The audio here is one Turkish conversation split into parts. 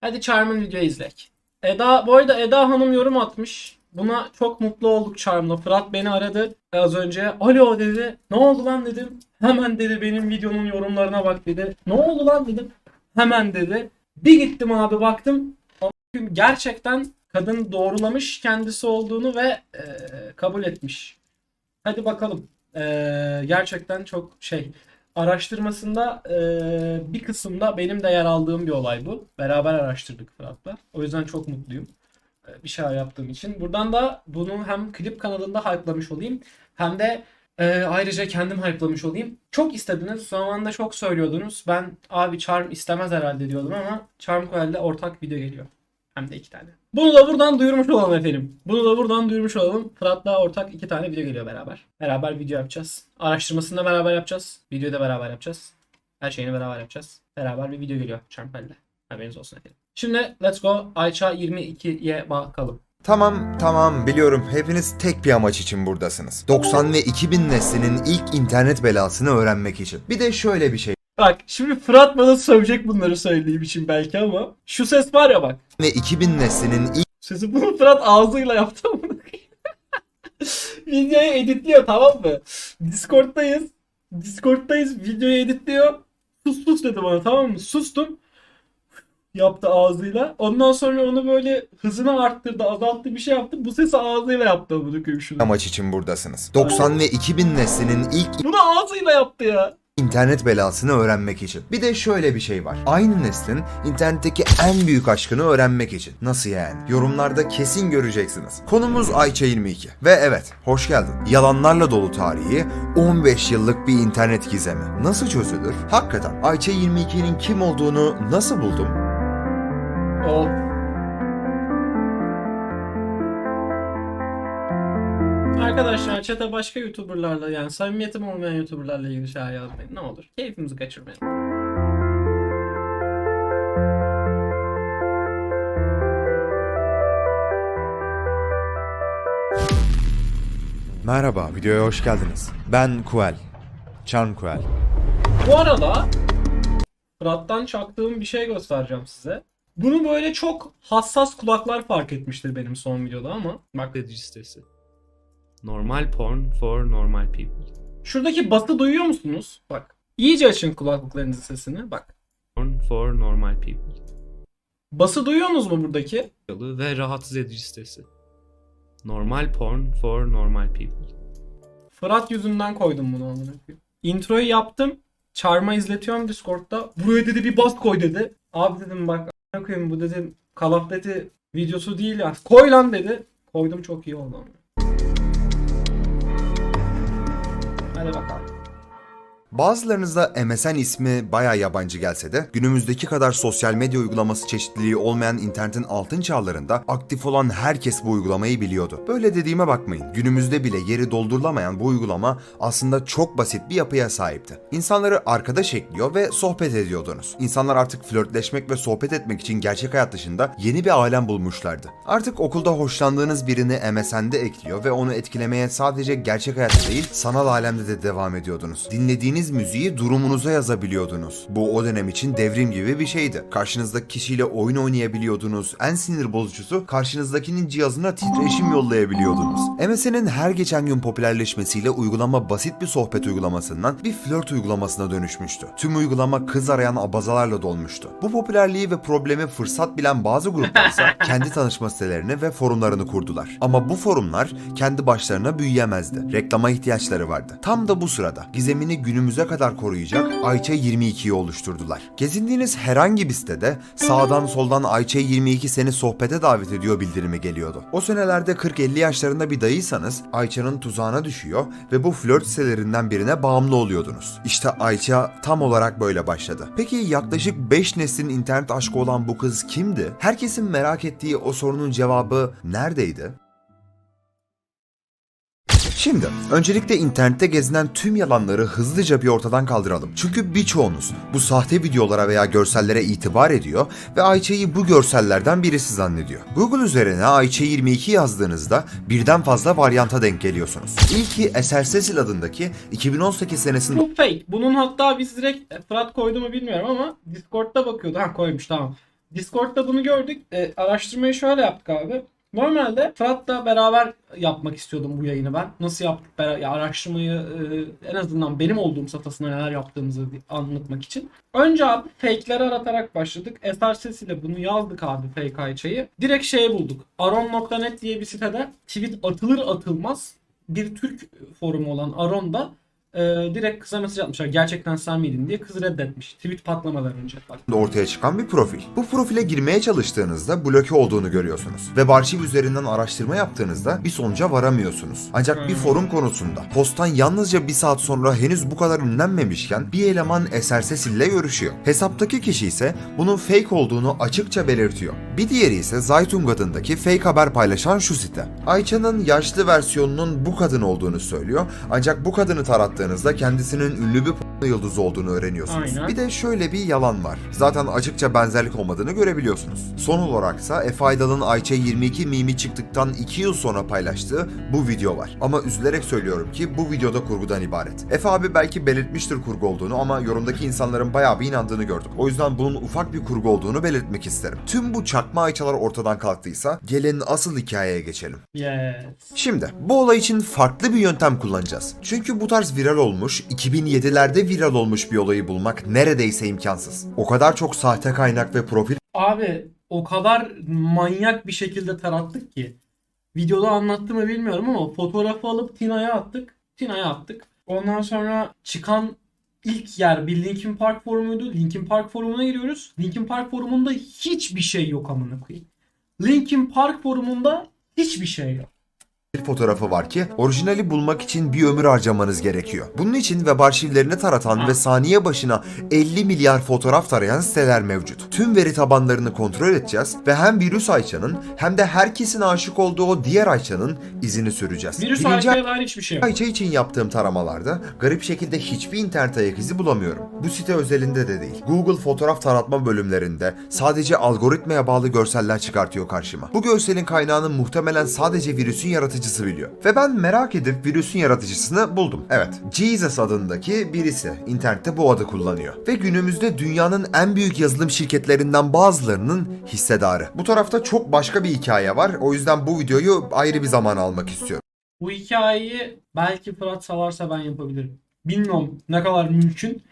Hadi Charm'ın videoyu izlek. Eda, bu arada Eda Hanım yorum atmış. Buna çok mutlu olduk Charm'la. Fırat beni aradı az önce. Alo dedi. Ne oldu lan dedim. Hemen dedi benim videonun yorumlarına bak dedi. Ne oldu lan dedim. Hemen dedi. Bir gittim abi baktım. Gerçekten kadın doğrulamış kendisi olduğunu ve e, kabul etmiş. Hadi bakalım. E, gerçekten çok şey araştırmasında e, bir kısımda benim de yer aldığım bir olay bu. Beraber araştırdık Fırat'la. O yüzden çok mutluyum. bir şeyler yaptığım için. Buradan da bunu hem klip kanalında hype'lamış olayım hem de e, ayrıca kendim hype'lamış olayım. Çok istediniz. Zamanında çok söylüyordunuz. Ben abi Charm istemez herhalde diyordum ama Charm Coel'de ortak video geliyor. Hem de iki tane. Bunu da buradan duyurmuş olalım efendim. Bunu da buradan duyurmuş olalım. Fırat'la ortak iki tane video geliyor beraber. Beraber video yapacağız. Araştırmasını da beraber yapacağız. Videoyu da beraber yapacağız. Her şeyini beraber yapacağız. Beraber bir video geliyor Charmpel'le. Haberiniz olsun efendim. Şimdi let's go Ayça 22'ye bakalım. Tamam tamam biliyorum hepiniz tek bir amaç için buradasınız. 90 ve 2000 neslinin ilk internet belasını öğrenmek için. Bir de şöyle bir şey Bak şimdi Fırat bana sövecek bunları söylediğim için belki ama şu ses var ya bak. ve 2000 neslinin ilk Sesi bunu Fırat ağzıyla yaptı ama. Videoyu editliyor tamam mı? Discord'dayız. Discord'dayız. Videoyu editliyor. Sus sus dedi bana tamam mı? Sustum. Yaptı ağzıyla. Ondan sonra onu böyle hızını arttırdı, azalttı bir şey yaptı. Bu sesi ağzıyla yaptı bunu şunu. amaç için buradasınız. 90 ve 2000 neslinin ilk Bunu ağzıyla yaptı ya. İnternet belasını öğrenmek için. Bir de şöyle bir şey var. Aynı neslin internetteki en büyük aşkını öğrenmek için. Nasıl yani? Yorumlarda kesin göreceksiniz. Konumuz Ayça 22. Ve evet, hoş geldin. Yalanlarla dolu tarihi 15 yıllık bir internet gizemi. Nasıl çözülür? Hakikaten Ayça 22'nin kim olduğunu nasıl buldum? O. Arkadaşlar chat'e başka YouTuber'larla yani samimiyetim olmayan YouTuber'larla ilgili şeyler yazmayın ne olur. Keyfimizi kaçırmayalım. Merhaba, videoya hoş geldiniz. Ben Kuel. Charm Kuel. Bu arada Fırat'tan çaktığım bir şey göstereceğim size. Bunu böyle çok hassas kulaklar fark etmiştir benim son videoda ama. Bakıcı sitesi. Normal porn for normal people. şuradaki bası duyuyor musunuz? Bak. İyice açın kulaklıklarınızın sesini. Bak. Porn for normal people. Bası duyuyorsunuz mu buradaki? Ve rahatsız edici sitesi. Normal porn for normal people. Fırat yüzünden koydum bunu amına. Introyu yaptım. Charm'a izletiyorum Discord'da. Buraya dedi bir bas koy dedi. Abi dedim bak amına koyayım bu dedim Call of Duty videosu değil ya. Koy lan dedi. Koydum çok iyi oldu ama. Hadi bakalım. Bazılarınızda MSN ismi baya yabancı gelse de günümüzdeki kadar sosyal medya uygulaması çeşitliliği olmayan internetin altın çağlarında aktif olan herkes bu uygulamayı biliyordu. Böyle dediğime bakmayın. Günümüzde bile yeri doldurulamayan bu uygulama aslında çok basit bir yapıya sahipti. İnsanları arkadaş ekliyor ve sohbet ediyordunuz. İnsanlar artık flörtleşmek ve sohbet etmek için gerçek hayat dışında yeni bir alem bulmuşlardı. Artık okulda hoşlandığınız birini MSN'de ekliyor ve onu etkilemeye sadece gerçek hayatta değil sanal alemde de devam ediyordunuz. Dinlediğiniz müziği durumunuza yazabiliyordunuz. Bu o dönem için devrim gibi bir şeydi. Karşınızdaki kişiyle oyun oynayabiliyordunuz. En sinir bozucusu karşınızdakinin cihazına titreşim yollayabiliyordunuz. MSN'in her geçen gün popülerleşmesiyle uygulama basit bir sohbet uygulamasından bir flört uygulamasına dönüşmüştü. Tüm uygulama kız arayan abazalarla dolmuştu. Bu popülerliği ve problemi fırsat bilen bazı gruplarsa kendi tanışma sitelerini ve forumlarını kurdular. Ama bu forumlar kendi başlarına büyüyemezdi. Reklama ihtiyaçları vardı. Tam da bu sırada gizemini günümüze kadar koruyacak Ayça 22'yi oluşturdular. Gezindiğiniz herhangi bir sitede sağdan soldan Ayça 22 seni sohbete davet ediyor bildirimi geliyordu. O senelerde 40-50 yaşlarında bir dayıysanız Ayça'nın tuzağına düşüyor ve bu flört sitelerinden birine bağımlı oluyordunuz. İşte Ayça tam olarak böyle başladı. Peki yaklaşık 5 neslin internet aşkı olan bu kız kimdi? Herkesin merak ettiği o sorunun cevabı neredeydi? Şimdi öncelikle internette gezinen tüm yalanları hızlıca bir ortadan kaldıralım. Çünkü birçoğunuz bu sahte videolara veya görsellere itibar ediyor ve Ayça'yı bu görsellerden birisi zannediyor. Google üzerine Ayça 22 yazdığınızda birden fazla varyanta denk geliyorsunuz. İlki Eser Sesil adındaki 2018 senesinde Bu fake. Bunun hatta biz direkt Fırat koydu mu bilmiyorum ama Discord'da bakıyordu. Ha koymuş tamam. Discord'da bunu gördük. E, araştırmayı şöyle yaptık abi. Normalde Fırat'la beraber yapmak istiyordum bu yayını ben. Nasıl yaptık? Ya araştırmayı e, en azından benim olduğum safhasında neler yaptığımızı anlatmak için. Önce abi fake'leri aratarak başladık. Eser sesiyle bunu yazdık abi fake Ayça'yı. Direkt şeyi bulduk. Aron.net diye bir sitede tweet atılır atılmaz bir Türk forumu olan Aron'da e, direkt kıza mesaj atmışlar. Gerçekten sen miydin diye kız reddetmiş. Tweet patlamadan önce. Bak. ortaya çıkan bir profil. Bu profile girmeye çalıştığınızda bloke olduğunu görüyorsunuz. Web arşiv üzerinden araştırma yaptığınızda bir sonuca varamıyorsunuz. Ancak bir Hmm. forum konusunda posttan yalnızca bir saat sonra henüz bu kadar ünlenmemişken bir eleman Eser Sesil ile görüşüyor. Hesaptaki kişi ise bunun fake olduğunu açıkça belirtiyor. Bir diğeri ise Zaytun adındaki fake haber paylaşan şu site. Ayça'nın yaşlı versiyonunun bu kadın olduğunu söylüyor. Ancak bu kadını tarattığınızda kendisinin ünlü bir porno yıldızı olduğunu öğreniyorsunuz. Aynen. Bir de şöyle bir yalan var. Zaten açıkça benzerlik olmadığını görebiliyorsunuz. Son olaraksa Efe Aydal'ın Ayça 22 mimi çıktıktan 2 yıl sonra paylaştığı bu video var. Ama üzülerek söylüyorum ki bu videoda kurgudan ibaret. Efe abi belki belirtmiştir kurgu olduğunu ama yorumdaki insanların bayağı bir inandığını gördük. O yüzden bunun ufak bir kurgu olduğunu belirtmek isterim. Tüm bu çakma Ayçalar ortadan kalktıysa gelin asıl hikayeye geçelim. Yes. Şimdi bu olay için farklı bir yöntem kullanacağız. Çünkü bu tarz viral olmuş, 2007'lerde viral olmuş bir olayı bulmak neredeyse imkansız. O kadar çok sahte kaynak ve profil Abi o kadar manyak bir şekilde tarattık ki. Videoda anlattı mı bilmiyorum ama fotoğrafı alıp Tina'ya attık. Tina'ya attık. Ondan sonra çıkan ilk yer bir Linkin Park forumuydu. Linkin Park forumuna giriyoruz. Linkin Park forumunda hiçbir şey yok amına koyayım. Linkin Park forumunda hiçbir şey yok. Fotoğrafı var ki orijinali bulmak için bir ömür harcamanız gerekiyor. Bunun için web arşivlerini taratan ve saniye başına 50 milyar fotoğraf tarayan siteler mevcut. Tüm veri tabanlarını kontrol edeceğiz ve hem virüs Ayça'nın hem de herkesin aşık olduğu o diğer Ayça'nın izini süreceğiz. Virüs Birinci Ayça'ya dair hiçbir şey yok. Ayça için yaptığım taramalarda garip şekilde hiçbir internet ayak izi bulamıyorum. Bu site özelinde de değil. Google fotoğraf taratma bölümlerinde sadece algoritmaya bağlı görseller çıkartıyor karşıma. Bu görselin kaynağını muhtemelen sadece virüsün yaratıcısı biliyor. Ve ben merak edip virüsün yaratıcısını buldum. Evet, Jesus adındaki birisi internette bu adı kullanıyor. Ve günümüzde dünyanın en büyük yazılım şirketlerinden bazılarının hissedarı. Bu tarafta çok başka bir hikaye var. O yüzden bu videoyu ayrı bir zaman almak istiyorum. Bu hikayeyi belki Fırat salarsa ben yapabilirim. Bilmiyorum ne kadar mümkün.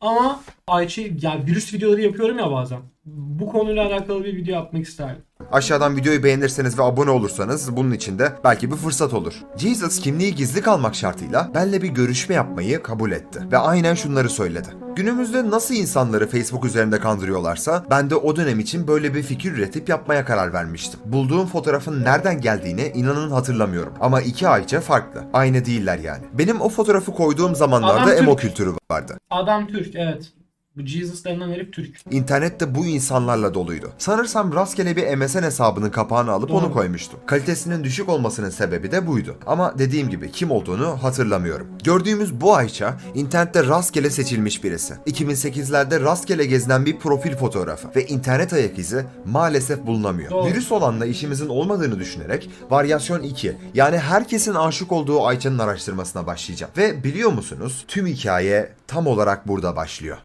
Ama Ayça ya virüs videoları yapıyorum ya bazen. Bu konuyla alakalı bir video yapmak isterdim. Aşağıdan videoyu beğenirseniz ve abone olursanız bunun için de belki bir fırsat olur. Jesus kimliği gizli kalmak şartıyla benle bir görüşme yapmayı kabul etti. Ve aynen şunları söyledi. Günümüzde nasıl insanları Facebook üzerinde kandırıyorlarsa ben de o dönem için böyle bir fikir üretip yapmaya karar vermiştim. Bulduğum fotoğrafın nereden geldiğini inanın hatırlamıyorum. Ama iki Ayça farklı. Aynı değiller yani. Benim o fotoğrafı koyduğum zamanlarda Adam emo Türk. kültürü vardı. Adam Türk evet. Bu Jesus denilen herif Türk. İnternette bu insanlarla doluydu. Sanırsam rastgele bir MSN hesabının kapağını alıp Doğru. onu koymuştum. Kalitesinin düşük olmasının sebebi de buydu. Ama dediğim gibi kim olduğunu hatırlamıyorum. Gördüğümüz bu Ayça internette rastgele seçilmiş birisi. 2008'lerde rastgele gezinen bir profil fotoğrafı ve internet ayak izi maalesef bulunamıyor. Doğru. Virüs olanla işimizin olmadığını düşünerek varyasyon 2 yani herkesin aşık olduğu Ayça'nın araştırmasına başlayacağım. Ve biliyor musunuz tüm hikaye tam olarak burada başlıyor.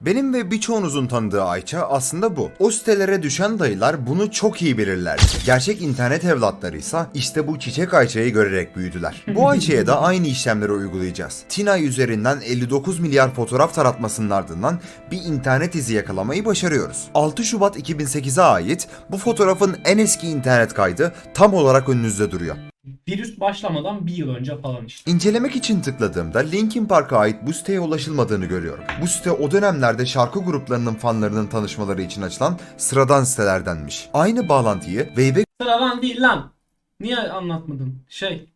Benim ve birçoğunuzun tanıdığı Ayça aslında bu. O sitelere düşen dayılar bunu çok iyi bilirler. Gerçek internet evlatlarıysa işte bu çiçek Ayça'yı görerek büyüdüler. Bu Ayça'ya da aynı işlemleri uygulayacağız. Tinay üzerinden 59 milyar fotoğraf taratmasının ardından bir internet izi yakalamayı başarıyoruz. 6 Şubat 2008'e ait bu fotoğrafın en eski internet kaydı tam olarak önünüzde duruyor. Virüs başlamadan bir yıl önce falan işte. İncelemek için tıkladığımda Linkin Park'a ait bu siteye ulaşılmadığını görüyorum. Bu site o dönemlerde şarkı gruplarının fanlarının tanışmaları için açılan sıradan sitelerdenmiş. Aynı bağlantıyı Wayback Sıradan değil lan. Niye anlatmadın? Şey.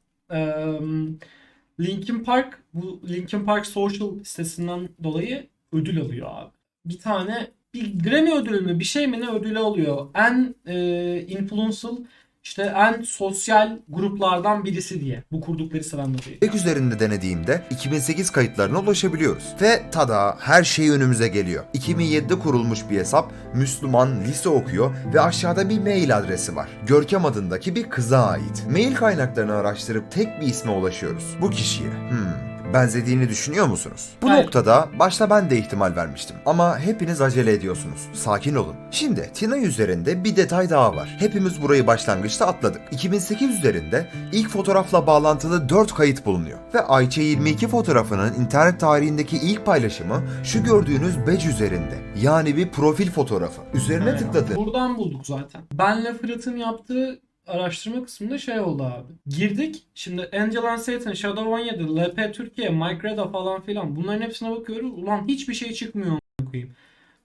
Linkin Park bu Linkin Park Social sitesinden dolayı ödül alıyor abi. Bir tane bir Grammy ödülü mü bir şey mi ne ödülü alıyor. En eee influential işte en sosyal gruplardan birisi diye. Bu kurdukları sıradan dolayı. üzerinde denediğimde 2008 kayıtlarına ulaşabiliyoruz. Ve tada her şey önümüze geliyor. 2007'de kurulmuş bir hesap, Müslüman, lise okuyor ve aşağıda bir mail adresi var. Görkem adındaki bir kıza ait. Mail kaynaklarını araştırıp tek bir isme ulaşıyoruz. Bu kişiye. Hmm. Benzediğini düşünüyor musunuz? Bu Hayır. noktada başta ben de ihtimal vermiştim. Ama hepiniz acele ediyorsunuz. Sakin olun. Şimdi Tina üzerinde bir detay daha var. Hepimiz burayı başlangıçta atladık. 2008 üzerinde ilk fotoğrafla bağlantılı 4 kayıt bulunuyor. Ve Ayça 22 fotoğrafının internet tarihindeki ilk paylaşımı şu gördüğünüz badge üzerinde. Yani bir profil fotoğrafı. Üzerine tıkladı. Buradan bulduk zaten. Benle Fırat'ın yaptığı araştırma kısmında şey oldu abi. Girdik. Şimdi Angel and Satan, Shadow 17, LP Türkiye, Mike Reda falan filan. Bunların hepsine bakıyoruz. Ulan hiçbir şey çıkmıyor koyayım.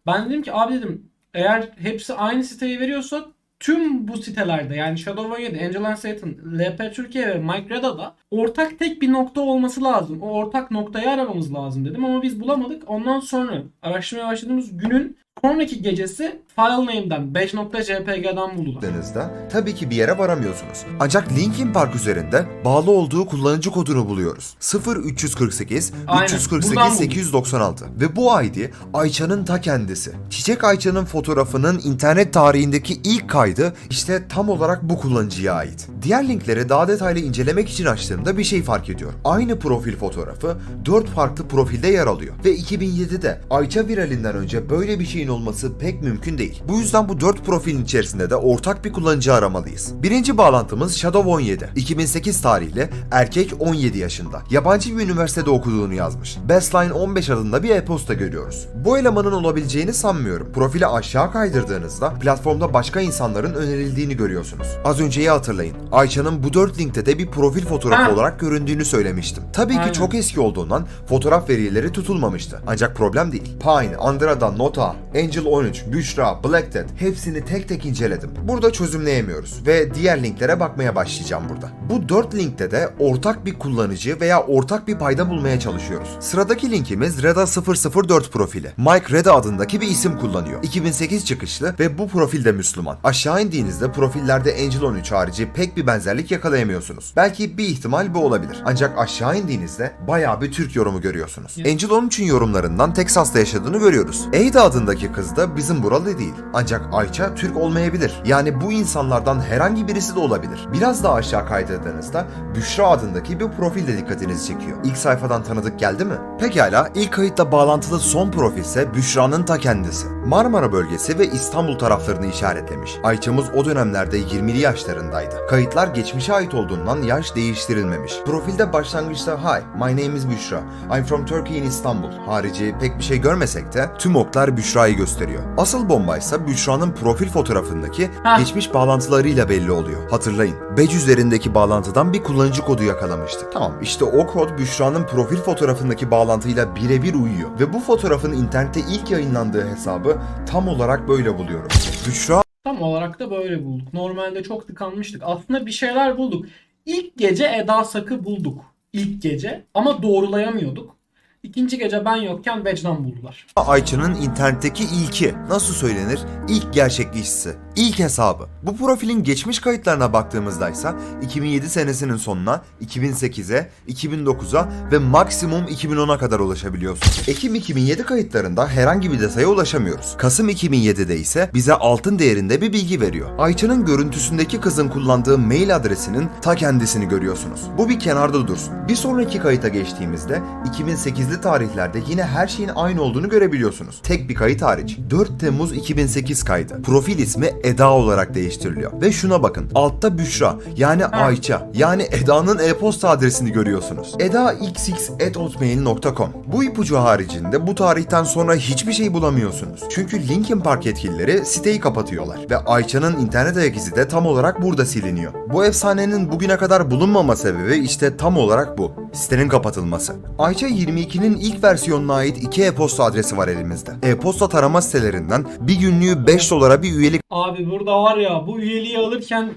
Ben dedim ki abi dedim eğer hepsi aynı siteyi veriyorsa tüm bu sitelerde yani Shadow 17, Angel and Satan, LP Türkiye ve Mike Reda'da ortak tek bir nokta olması lazım. O ortak noktayı aramamız lazım dedim ama biz bulamadık. Ondan sonra araştırmaya başladığımız günün sonraki gecesi file name'den badge.jpg'den buldular. tıkladığınızda tabii ki bir yere varamıyorsunuz. Ancak Linkin Park üzerinde bağlı olduğu kullanıcı kodunu buluyoruz. 0348 Aynen. 348 Buradan bulduk. 896 ve bu ID Ayça'nın ta kendisi. Çiçek Ayça'nın fotoğrafının internet tarihindeki ilk kaydı işte tam olarak bu kullanıcıya ait. Diğer linkleri daha detaylı incelemek için açtığımda bir şey fark ediyor. Aynı profil fotoğrafı 4 farklı profilde yer alıyor ve 2007'de Ayça viralinden önce böyle bir şeyin olması pek mümkün değil. Bu yüzden bu 4 profilin içerisinde de ortak bir kullanıcı aramalıyız. Birinci bağlantımız Shadow 17. 2008 tarihli erkek 17 yaşında. Yabancı bir üniversitede okuduğunu yazmış. Bestline 15 adında bir e-posta görüyoruz. Bu elemanın olabileceğini sanmıyorum. Profili aşağı kaydırdığınızda platformda başka insanların önerildiğini görüyorsunuz. Az önceyi hatırlayın. Ayça'nın bu 4 linkte de bir profil fotoğrafı Ha. olarak göründüğünü söylemiştim. Tabii ki Aynen. çok eski olduğundan fotoğraf verileri tutulmamıştı. Ancak problem değil. Pine, Andrada, Nota, Angel 13, Büşra, Black Death hepsini tek tek inceledim. Burada çözümleyemiyoruz ve diğer linklere bakmaya başlayacağım burada. Bu 4 linkte de ortak bir kullanıcı veya ortak bir payda bulmaya çalışıyoruz. Sıradaki linkimiz Reda004 profili. Mike Reda adındaki bir isim kullanıyor. 2008 çıkışlı ve bu profil de Müslüman. Aşağı indiğinizde profillerde Angel 13 harici pek bir benzerlik yakalayamıyorsunuz. Belki bir ihtimal bu olabilir. Ancak aşağı indiğinizde bayağı bir Türk yorumu görüyorsunuz. Angel 13'ün yorumlarından Texas'ta yaşadığını görüyoruz. Ada adındaki kız da bizim buralı değil. Ancak Ayça Türk olmayabilir. Yani bu insanlardan herhangi birisi de olabilir. Biraz daha aşağı kaydırdığınızda Büşra adındaki bir profil de dikkatinizi çekiyor. İlk sayfadan tanıdık geldi mi? Pekala ilk kayıtla bağlantılı son profil ise Büşra'nın ta kendisi. Marmara bölgesi ve İstanbul taraflarını işaretlemiş. Ayça'mız o dönemlerde 20'li yaşlarındaydı. Kayıtlar geçmişe ait olduğundan yaş değiştirilmemiş. Profilde başlangıçta Hi, my name is Büşra. I'm from Turkey in Istanbul. Harici pek bir şey görmesek de tüm oklar Büşra'yı gösteriyor. Asıl bomba ise Büşra'nın profil fotoğrafındaki Ha. geçmiş bağlantılarıyla belli oluyor. Hatırlayın. Badge üzerindeki bağlantıdan bir kullanıcı kodu yakalamıştık. Tamam işte o kod Büşra'nın profil fotoğrafındaki bağlantıyla birebir uyuyor. Ve bu fotoğrafın internette ilk yayınlandığı hesabı tam olarak böyle buluyorum. Büşra Tam olarak da böyle bulduk. Normalde çok tıkanmıştık. Aslında bir şeyler bulduk. İlk gece Eda Sak'ı bulduk. İlk gece ama doğrulayamıyorduk. İkinci gece ben yokken Badge'dan buldular. Ayça'nın internetteki ilki, nasıl söylenir? İlk gerçekleşisi, ilk hesabı. Bu profilin geçmiş kayıtlarına baktığımızda ise 2007 senesinin sonuna, 2008'e, 2009'a ve maksimum 2010'a kadar ulaşabiliyorsunuz. Ekim 2007 kayıtlarında herhangi bir detaya ulaşamıyoruz. Kasım 2007'de ise bize altın değerinde bir bilgi veriyor. Ayça'nın görüntüsündeki kızın kullandığı mail adresinin ta kendisini görüyorsunuz. Bu bir kenarda dursun. Bir sonraki kayıta geçtiğimizde 2008'li tarihlerde yine her şeyin aynı olduğunu görebiliyorsunuz. Tek bir kayıt hariç. 4 Temmuz 2008 kaydı. Profil ismi Eda olarak değiştiriliyor. Ve şuna bakın. Altta Büşra yani Ayça yani Eda'nın e-posta adresini görüyorsunuz. edaxx.hotmail.com Bu ipucu haricinde bu tarihten sonra hiçbir şey bulamıyorsunuz. Çünkü Linkin Park yetkilileri siteyi kapatıyorlar. Ve Ayça'nın internet ayak izi de tam olarak burada siliniyor. Bu efsanenin bugüne kadar bulunmama sebebi işte tam olarak bu. Sitenin kapatılması. Ayça 22'nin ilk versiyonuna ait iki e-posta adresi var elimizde. E-posta tarama sitelerinden bir günlüğü 5 dolara bir üyelik Abi burada var ya bu üyeliği alırken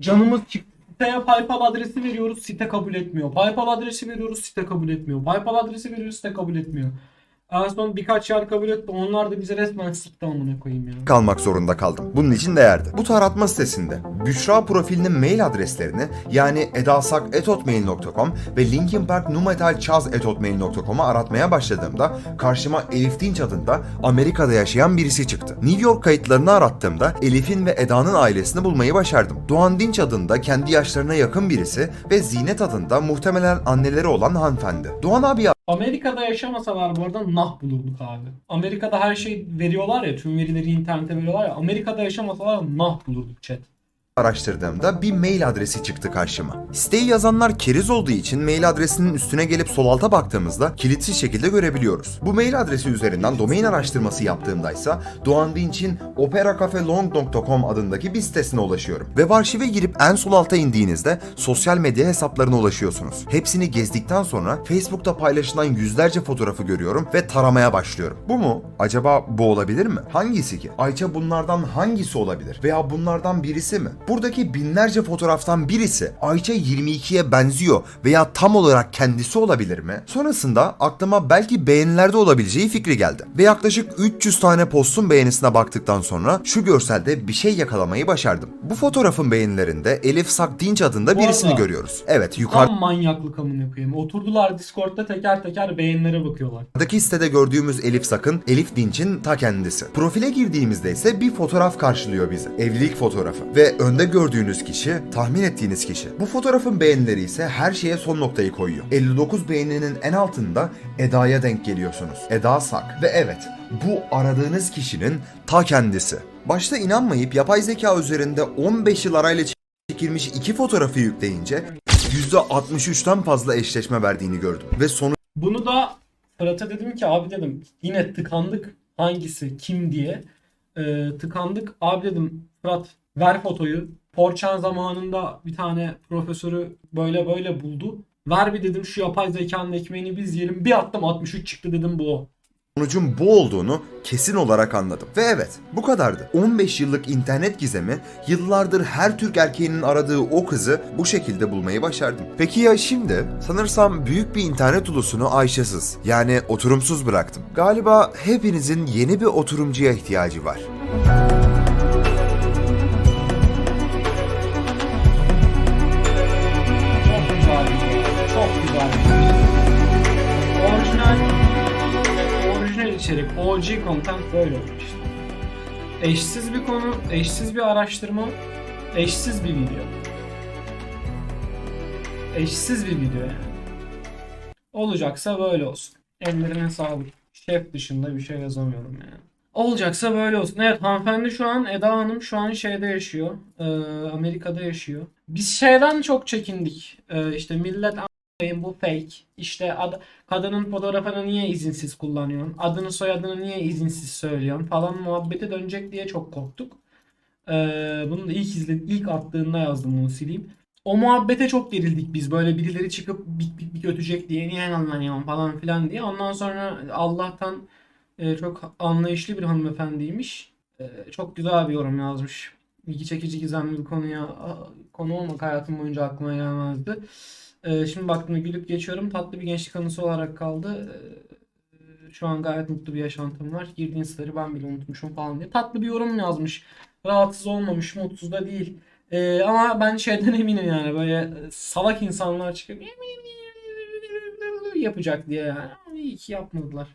canımız çıktı. Siteye PayPal adresi veriyoruz site kabul etmiyor. PayPal adresi veriyoruz site kabul etmiyor. PayPal adresi veriyoruz site kabul etmiyor. En son birkaç yer kabul etti. Onlar da bize resmen sikti amına koyayım ya. kalmak zorunda kaldım. Bunun için değerdi. Bu taratma sitesinde Büşra profilinin mail adreslerini yani edasak.hotmail.com ve linkinparknumetalchaz.hotmail.com'a aratmaya başladığımda karşıma Elif Dinç adında Amerika'da yaşayan birisi çıktı. New York kayıtlarını arattığımda Elif'in ve Eda'nın ailesini bulmayı başardım. Doğan Dinç adında kendi yaşlarına yakın birisi ve Zinet adında muhtemelen anneleri olan hanımefendi. Doğan abi Amerika'da yaşamasalar bu arada nah bulurduk abi. Amerika'da her şey veriyorlar ya, tüm verileri internete veriyorlar ya. Amerika'da yaşamasalar nah bulurduk chat. Araştırdığımda bir mail adresi çıktı karşıma. Siteyi yazanlar keriz olduğu için mail adresinin üstüne gelip sol alta baktığımızda kilitsiz şekilde görebiliyoruz. Bu mail adresi üzerinden domain araştırması yaptığımda ise Doğan Dinç'in operacafelong.com adındaki bir sitesine ulaşıyorum. Web arşive girip en sol alta indiğinizde sosyal medya hesaplarına ulaşıyorsunuz. Hepsini gezdikten sonra Facebook'ta paylaşılan yüzlerce fotoğrafı görüyorum ve taramaya başlıyorum. Bu mu? Acaba bu olabilir mi? Hangisi ki? Ayça bunlardan hangisi olabilir? Veya bunlardan birisi mi? Buradaki binlerce fotoğraftan birisi Ayça 22'ye benziyor veya tam olarak kendisi olabilir mi? Sonrasında aklıma belki beğenilerde olabileceği fikri geldi. Ve yaklaşık 300 tane postun beğenisine baktıktan sonra şu görselde bir şey yakalamayı başardım. Bu fotoğrafın beğenilerinde Elif Sak Dinç adında Bu birisini arada- görüyoruz. Evet yukarı Tam manyaklık amına koyayım. Oturdular Discord'da teker teker beğenilere bakıyorlar. Daki sitede gördüğümüz Elif Sakın, Elif Dinç'in ta kendisi. Profile girdiğimizde ise bir fotoğraf karşılıyor bizi. Evlilik fotoğrafı. Ve önde gördüğünüz kişi, tahmin ettiğiniz kişi. Bu fotoğrafın beğenileri ise her şeye son noktayı koyuyor. 59 beğeninin en altında Eda'ya denk geliyorsunuz. Eda Sak. Ve evet, bu aradığınız kişinin ta kendisi. Başta inanmayıp yapay zeka üzerinde 15 yıl arayla çekilmiş iki fotoğrafı yükleyince %63'ten fazla eşleşme verdiğini gördüm. Ve sonuç Bunu da Fırat'a dedim ki abi dedim yine tıkandık hangisi kim diye. Ee, tıkandık abi dedim Fırat ver fotoyu. Porçan zamanında bir tane profesörü böyle böyle buldu. Ver bir dedim şu yapay zekanın ekmeğini biz yiyelim. Bir attım 63 çıktı dedim bu o. sonucun bu olduğunu kesin olarak anladım. Ve evet bu kadardı. 15 yıllık internet gizemi yıllardır her Türk erkeğinin aradığı o kızı bu şekilde bulmayı başardım. Peki ya şimdi? Sanırsam büyük bir internet ulusunu Ayşe'siz yani oturumsuz bıraktım. Galiba hepinizin yeni bir oturumcuya ihtiyacı var. Çok OG content böyle olur işte. Eşsiz bir konu, eşsiz bir araştırma, eşsiz bir video. Eşsiz bir video yani. Olacaksa böyle olsun. Ellerine sağlık. Şef dışında bir şey yazamıyorum yani. Olacaksa böyle olsun. Evet hanımefendi şu an Eda Hanım şu an şeyde yaşıyor. Ee, Amerika'da yaşıyor. Biz şeyden çok çekindik. Ee, işte millet "A**ayım bu fake. İşte ad- kadının fotoğrafını niye izinsiz kullanıyorsun? Adını soyadını niye izinsiz söylüyorsun falan muhabbete dönecek diye çok korktuk. Ee, bunu da ilk izle ilk attığında yazdım bunu sileyim. O muhabbete çok gerildik biz böyle birileri çıkıp bik bik bik ötecek diye niye anlamıyorum falan filan diye. Ondan sonra Allah'tan e, çok anlayışlı bir hanımefendiymiş. E, çok güzel bir yorum yazmış. İlgi çekici gizemli bir konuya konu olmak hayatım boyunca aklıma gelmezdi. E, şimdi baktığımda gülüp geçiyorum. Tatlı bir gençlik anısı olarak kaldı. E, şu an gayet mutlu bir yaşantım var. Girdiğin sırları ben bile unutmuşum falan diye. Tatlı bir yorum yazmış. Rahatsız olmamış, mutsuz da değil. E, ama ben şeyden eminim yani böyle e, salak insanlar çıkıp yapacak diye yani. İyi ki yapmadılar.